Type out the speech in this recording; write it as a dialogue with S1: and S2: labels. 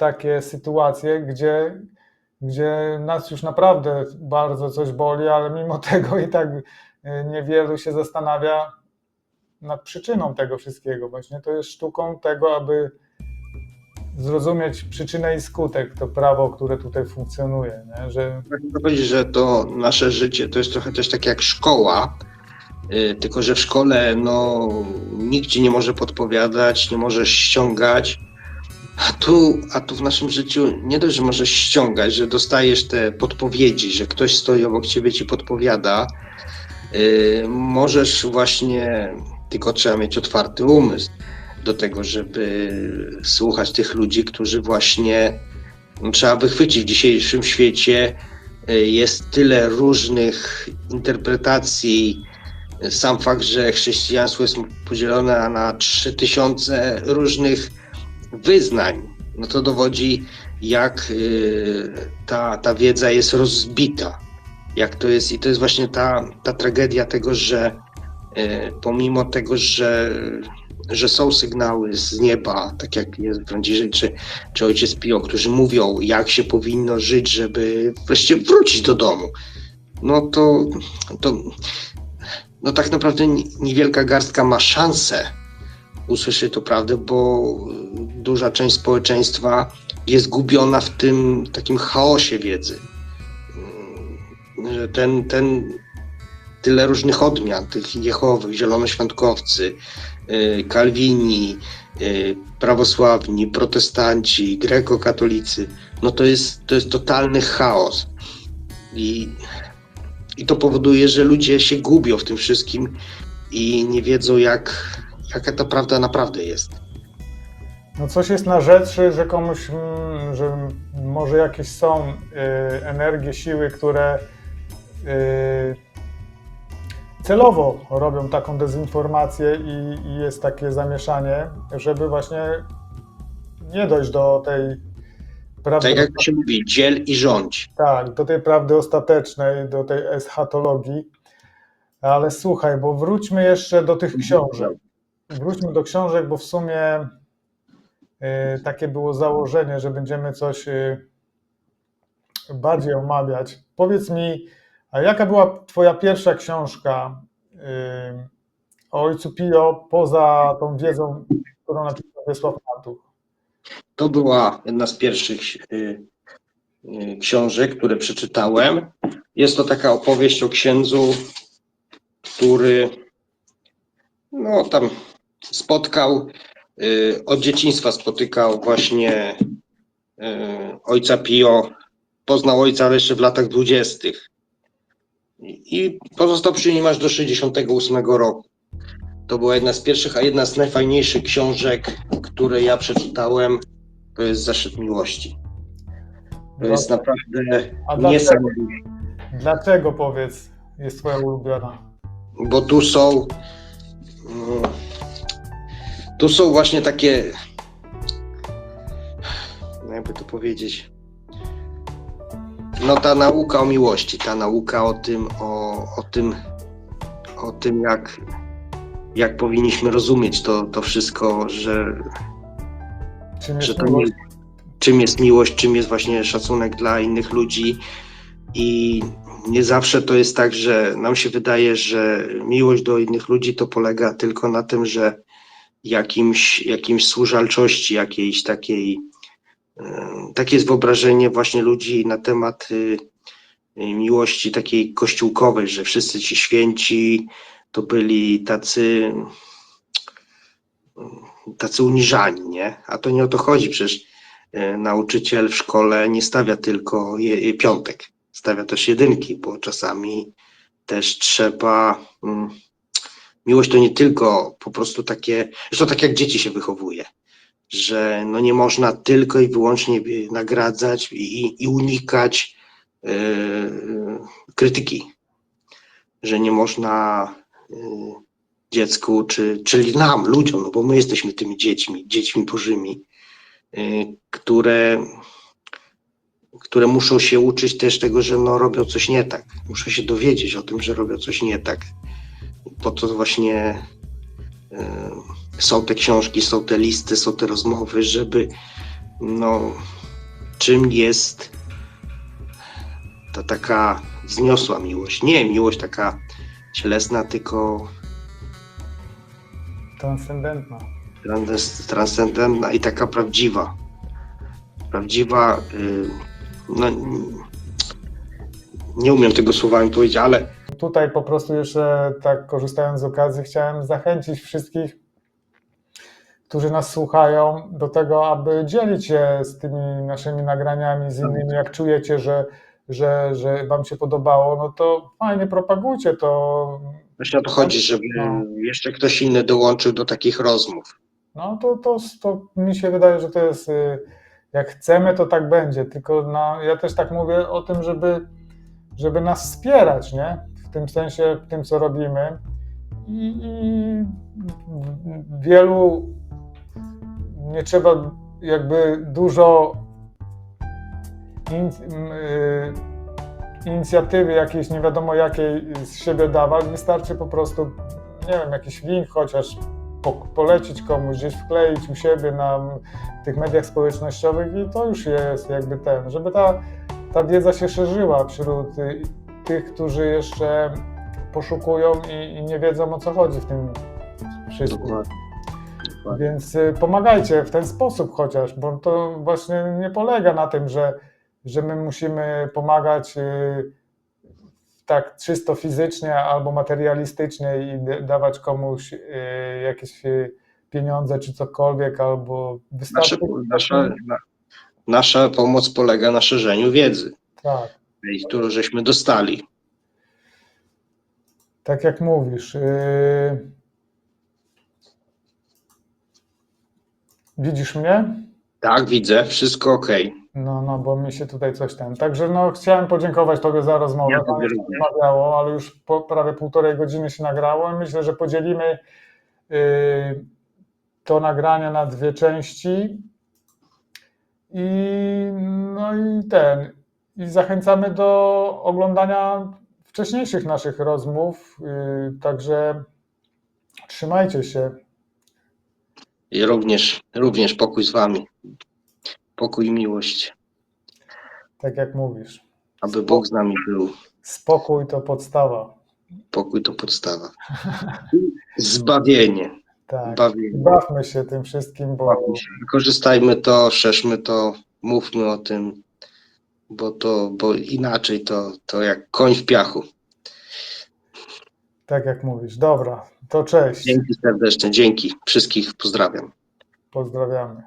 S1: takie sytuacje, gdzie, gdzie nas już naprawdę bardzo coś boli, ale mimo tego i tak y, niewielu się zastanawia nad przyczyną tego wszystkiego. Właśnie to jest sztuką tego, aby zrozumieć przyczynę i skutek, to prawo, które tutaj funkcjonuje, nie? że
S2: powiedzieć, że to nasze życie to jest trochę też tak jak szkoła, y, tylko że w szkole no, nikt ci nie może podpowiadać, nie możesz ściągać, a tu, a tu w naszym życiu nie dość, że możesz ściągać, że dostajesz te podpowiedzi, że ktoś stoi obok ciebie, ci podpowiada, y, możesz właśnie, tylko trzeba mieć otwarty umysł do tego, żeby słuchać tych ludzi, którzy właśnie no, trzeba wychwycić w dzisiejszym świecie. y, Jest tyle różnych interpretacji. Sam fakt, że chrześcijaństwo jest podzielone na 3000 różnych wyznań, no to dowodzi, jak y, ta, ta wiedza jest rozbita. Jak to jest, i to jest właśnie ta, ta tragedia tego, że y, pomimo tego, że, że są sygnały z nieba, tak jak jest Franciszek czy, czy ojciec Pio, którzy mówią, jak się powinno żyć, żeby wreszcie wrócić do domu, no to, to no tak naprawdę ni- niewielka garstka ma szansę usłyszeć to prawdę, bo duża część społeczeństwa jest gubiona w tym takim chaosie wiedzy. Że ten, ten tyle różnych odmian, tych Jehowych, zielonoświątkowcy, y, Kalwini, y, prawosławni, protestanci, grekokatolicy, no to jest, to jest totalny chaos. I, I to powoduje, że ludzie się gubią w tym wszystkim i nie wiedzą, jak, jaka ta prawda naprawdę jest.
S1: no coś jest na rzeczy, że komuś, mm, że może jakieś są y, energie, siły, które y, celowo robią taką dezinformację i, i jest takie zamieszanie, żeby właśnie nie dojść do tej prawdy.
S2: Tak jak to się mówi, dziel i rządź.
S1: Tak, do tej prawdy ostatecznej, do tej eschatologii. Ale słuchaj, bo wróćmy jeszcze do tych książek. Wróćmy do książek, bo w sumie y, takie było założenie, że będziemy coś y, bardziej omawiać. Powiedz mi, a jaka była Twoja pierwsza książka y, o Ojcu Pio poza tą wiedzą, którą napisał Wiesław Matuch?
S2: To była jedna z pierwszych książek, które przeczytałem. Jest to taka opowieść o księdzu, który no tam spotkał, y, od dzieciństwa spotykał właśnie y, ojca Pio, poznał ojca jeszcze w latach dwudziestych i pozostał przy nim aż do 68 roku. To była jedna z pierwszych, a jedna z najfajniejszych książek, które ja przeczytałem, to jest Zaszczyt Miłości. To jest naprawdę niesamowite.
S1: Dlaczego powiedz, jest Twoja ulubiona?
S2: bo tu są tu są właśnie takie no jakby to powiedzieć no ta nauka o miłości, ta nauka o tym, o, o tym o tym jak jak powinniśmy rozumieć to, to wszystko, że,
S1: Czym
S2: że
S1: jest
S2: to nie, czym jest miłość, czym jest właśnie szacunek dla innych ludzi. I nie zawsze to jest tak, że nam się wydaje, że miłość do innych ludzi to polega tylko na tym, że jakimś, jakimś służalczości, jakiejś takiej, e, takie jest wyobrażenie właśnie ludzi na temat y, y, miłości takiej kościółkowej, że wszyscy ci święci to byli tacy tacy uniżani, nie? A to nie o to chodzi, przecież e, nauczyciel w szkole nie stawia tylko je piątek, stawia też jedynki, bo czasami też trzeba. Miłość to nie tylko po prostu takie, zresztą tak jak dzieci się wychowuje, że no nie można tylko i wyłącznie nagradzać i, i unikać e, krytyki, że nie można y, dziecku, czy, czyli nam, ludziom, no bo my jesteśmy tymi dziećmi, dziećmi bożymi, y, które, które muszą się uczyć też tego, że no, robią coś nie tak. Muszą się dowiedzieć o tym, że robią coś nie tak. Po to właśnie y, są te książki, są te listy, są te rozmowy, żeby, no, czym jest ta taka wzniosła miłość. Nie miłość taka cielesna, tylko
S1: Transcendentna.
S2: trans- transcendentna i taka prawdziwa. Prawdziwa, y, no, nie umiem tego słowami powiedzieć, ale
S1: Tutaj po prostu jeszcze tak korzystając z okazji chciałem zachęcić wszystkich, którzy nas słuchają do tego, aby dzielić się z tymi naszymi nagraniami z innymi. Jak czujecie, że, że, że wam się podobało, no to fajnie propagujcie to.
S2: właśnie o to chodzi, żeby
S1: No.
S2: jeszcze ktoś inny dołączył do takich rozmów.
S1: No to, to, to mi się wydaje, że to jest, y, jak chcemy, to tak będzie. Tylko na, ja też tak mówię o tym, żeby, żeby nas wspierać, nie? W tym sensie, w tym, co robimy. I, i wielu nie trzeba jakby dużo in, y, inicjatywy jakiejś, nie wiadomo jakiej z siebie dawać. Wystarczy po prostu, nie wiem, jakiś link chociaż po, polecić komuś, gdzieś wkleić u siebie na tych mediach społecznościowych i to już jest jakby ten, żeby ta, ta wiedza się szerzyła wśród tych, którzy jeszcze poszukują i, i nie wiedzą o co chodzi w tym wszystkim.
S2: Dokładnie. Dokładnie.
S1: Więc y, pomagajcie w ten sposób chociaż, bo to właśnie nie polega na tym, że, że my musimy pomagać y, tak czysto fizycznie albo materialistycznie i dawać komuś y, jakieś pieniądze czy cokolwiek, albo wystarczy.
S2: nasza, na, nasza pomoc polega na szerzeniu wiedzy,
S1: Tak,
S2: tej, którą żeśmy dostali.
S1: tak jak mówisz. y, Widzisz mnie?
S2: Tak, widzę, wszystko ok.
S1: No, no, bo mi się tutaj coś ten. Także no, chciałem podziękować Tobie za rozmowę.
S2: Ja
S1: Tam się rozmawiało, ale już po prawie półtorej godziny się nagrało. Myślę, że podzielimy y, to nagranie na dwie części. I no i ten. I zachęcamy do oglądania wcześniejszych naszych rozmów. Y, także trzymajcie się.
S2: I również, również pokój z wami. Pokój i miłość.
S1: Tak jak mówisz.
S2: Aby Bóg z nami był.
S1: Spokój to podstawa.
S2: Pokój to podstawa. Zbawienie.
S1: Tak. Bawmy się tym wszystkim, bo.
S2: Wykorzystajmy to, szerzmy to, mówmy o tym, bo to, bo inaczej to, to jak koń w piachu.
S1: tak jak mówisz. Dobra, to cześć.
S2: Dzięki serdeczne, dzięki. Wszystkich pozdrawiam.
S1: Pozdrawiamy.